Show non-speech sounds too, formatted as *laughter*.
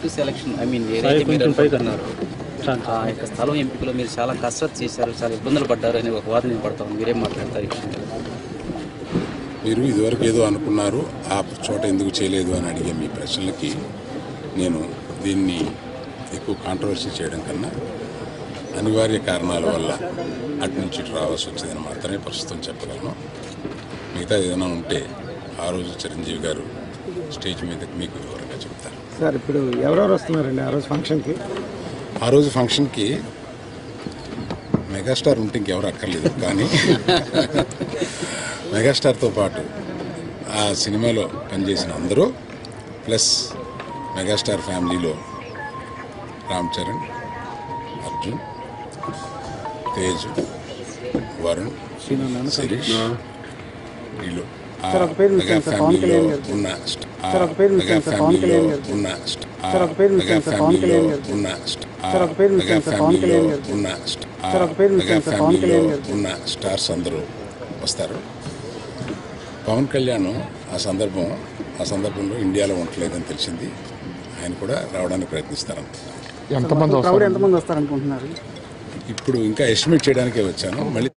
Selection I mean ఏదైతే మీరు అనుకుంటున్నారో ఆ యొక్క స్థలం ఎంపికలో మీరు చాలా కసరత్ చేశారు చాలా ఇబ్బందులు పడ్డారు అనే ఒక వాదన వినపడతాం మీరేం మాట్లాడతారు? మీరు ఇదివరకు ఏదో అనుకున్నారు ఆ చోట ఎందుకు చేయలేదు అని అడిగే మీ ప్రశ్నలకి నేను దీన్ని ఎక్కువ కాంట్రవర్సీ చేయడం కన్నా అనివార్య కారణాల వల్ల అటు నుంచి ఇటు రావాల్సి వచ్చిందని మాత్రమే ప్రస్తుతం చెప్పగలను. మిగతా ఏదైనా ఉంటే ఆ రోజు చిరంజీవి గారు స్టేజ్ మీద మీకు వివరంగా చెప్తారు సార్ ఇప్పుడు ఎవరెవరు వస్తున్నారండి ఆ రోజు ఫంక్షన్కి? ఆ రోజు ఫంక్షన్కి మెగాస్టార్ ఉంటే ఇంకెవరు అక్కర్లేదు కానీ *laughs* మెగాస్టార్తో పాటు ఆ సినిమాలో పనిచేసిన అందరూ ప్లస్ మెగాస్టార్ ఫ్యామిలీలో రామ్ చరణ్ అర్జున్ తేజ్ వరుణ్ శిరీష్ వీళ్ళు. ఫ్యామిలీలో. ఉన్న ఫ్యామిలీలో. ఉన్న ఫ్యామిలీలో. ఉన్న ఫ్యామిలీలో. ఉన్న ఫ్యామిలీలో. ఉన్న స్టార్స్ అందరూ వస్తారు పవన్ కళ్యాణ్ ఆ సందర్భం ఆ సందర్భంలో ఇండియాలో ఉండలేదని తెలిసింది ఆయన కూడా రావడానికి ప్రయత్నిస్తారని ఎంతమంది వస్తారనుకుంటున్నారు ఇప్పుడు ఇంకా ఎస్టిమేట్ చేయడానికే వచ్చాను మళ్ళీ